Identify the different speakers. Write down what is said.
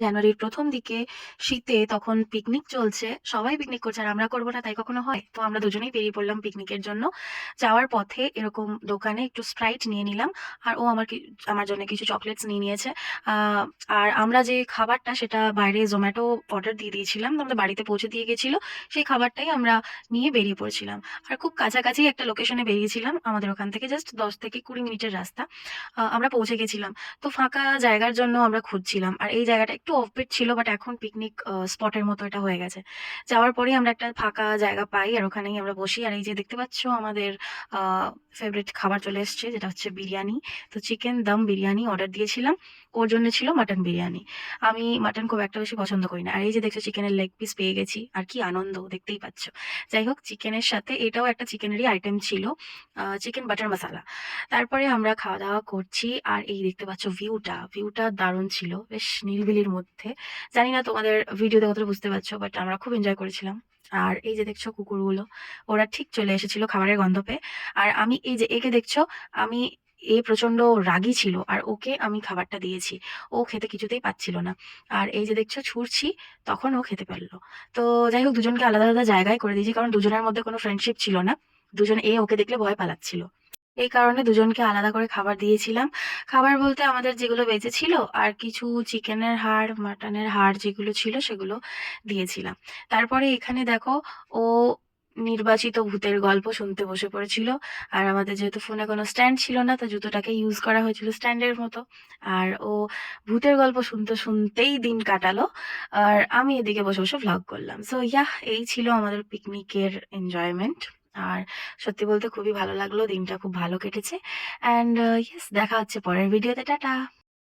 Speaker 1: জানুয়ারির প্রথম দিকে শীতে তখন পিকনিক চলছে। সবাই পিকনিক করছে আর আমরা করব না, তাই কখনো হয়? তো আমরা দুজনেই বেরিয়ে পড়লাম পিকনিকের জন্য। যাওয়ার পথে এরকম দোকানে একটু স্প্রাইট নিয়ে নিলাম। আর ও আমার আমার জন্য কিছু চকলেটস নিয়ে নিয়েছে। আর আমরা যে খাবারটা সেটা বাইরে জোম্যাটো অর্ডার দিয়ে দিয়েছিলাম। আমাদের বাড়িতে পৌঁছে দিয়ে গেছিল, সেই খাবারটাই আমরা নিয়ে বেরিয়ে পড়ছিলাম। আর খুব কাছাকাছি একটা লোকেশনে বেরিয়েছিলাম। আমাদের ওখান থেকে জাস্ট ১০ থেকে ২০ মিনিটের রাস্তা। আমরা পৌঁছে গেছিলাম। তো ফাঁকা জায়গার জন্য আমরা খুঁজছিলাম। আর এই জায়গাটা একটু অফবিট ছিল বাট এখন পিকনিক স্পটের মতো এটা হয়ে গেছে। যাওয়ার পরেই আমরা একটা ফাঁকা জায়গা পাই আর ওখানেই আমরা বসি। আর এই যে দেখতে পাচ্ছ আমাদের ফেভারিট খাবার চলে এসছে যেটা হচ্ছে বিরিয়ানি। তো চিকেন দম বিরিয়ানি অর্ডার দিয়েছিলাম। ওর জন্য ছিল মাটন বিরিয়ানি। আমি মাটন খুব একটা বেশি পছন্দ করি না। আর এই যে দেখছ চিকেনের লেগ পিস পেয়ে গেছি। আর কি আনন্দ দেখতেই পাচ্ছ। যাই হোক চিকেনের সাথে এটাও একটা চিকেনেরই আইটেম ছিল। Chicken butter masala. তারপরে আমরা খাওয়া-দাওয়া করছি। আর এই দেখতে পাচ্ছ ভিউটা, ভিউটা দারুণ ছিল। বেশ নিরিবিলির মধ্যে। জানি না তোমাদের ভিডিওতে কতটা বুঝতে পারছ বাট আমরা খুব এনজয় করেছিলাম। আর এই যে দেখছ কুকুরগুলো, ওরা ঠিক চলে এসেছিল খাবারের গন্ধ পেয়ে। আর আমি এই যে একে দেখছ, আমি এ প্রচণ্ড রাগী ছিল। আর ওকে আমি খাবারটা দিয়েছি। ও খেতে কিছুতেই পাচ্ছিল না। আর এই যে দেখছ ছুঁড়ছি, তখন ও খেতে পারল তো যাই হোক দুজনকে আলাদা, আলাদা জায়গায় করে দিয়েছি। কারণ দুজনের মধ্যে কোনো ফ্রেন্ডশিপ ছিল না। দুজন এ ওকে দেখলে ভয় পালাচ্ছিল। এই কারণে দুজনকে আলাদা করে খাবার দিয়েছিলাম। খাবার বলতে আমাদের যেগুলো বেঁচে ছিল আর কিছু চিকেনের হাড়, মাটনের হাড় যেগুলো ছিল সেগুলো দিয়েছিলাম। তারপরে এখানে দেখো ও নির্বাচিত ভূতের গল্প শুনতে বসে পড়েছিল। আর আমাদের যেহেতু ফোনে কোনো স্ট্যান্ড ছিল না তো জুতোটাকে ইউজ করা হয়েছিল স্ট্যান্ডের মতো। আর ও ভূতের গল্প শুনতে, শুনতেই দিন কাটালো। আর আমি এদিকে বসে, বসে ভ্লগ করলাম। সো ইয়াহ এই ছিল আমাদের পিকনিকের এনজয়মেন্ট। আর সত্যি বলতে খুবই ভালো লাগল। দিনটা খুব ভালো কেটেছে। অ্যান্ড ইয়েস দেখা হচ্ছে পরের ভিডিওতে। টাটা।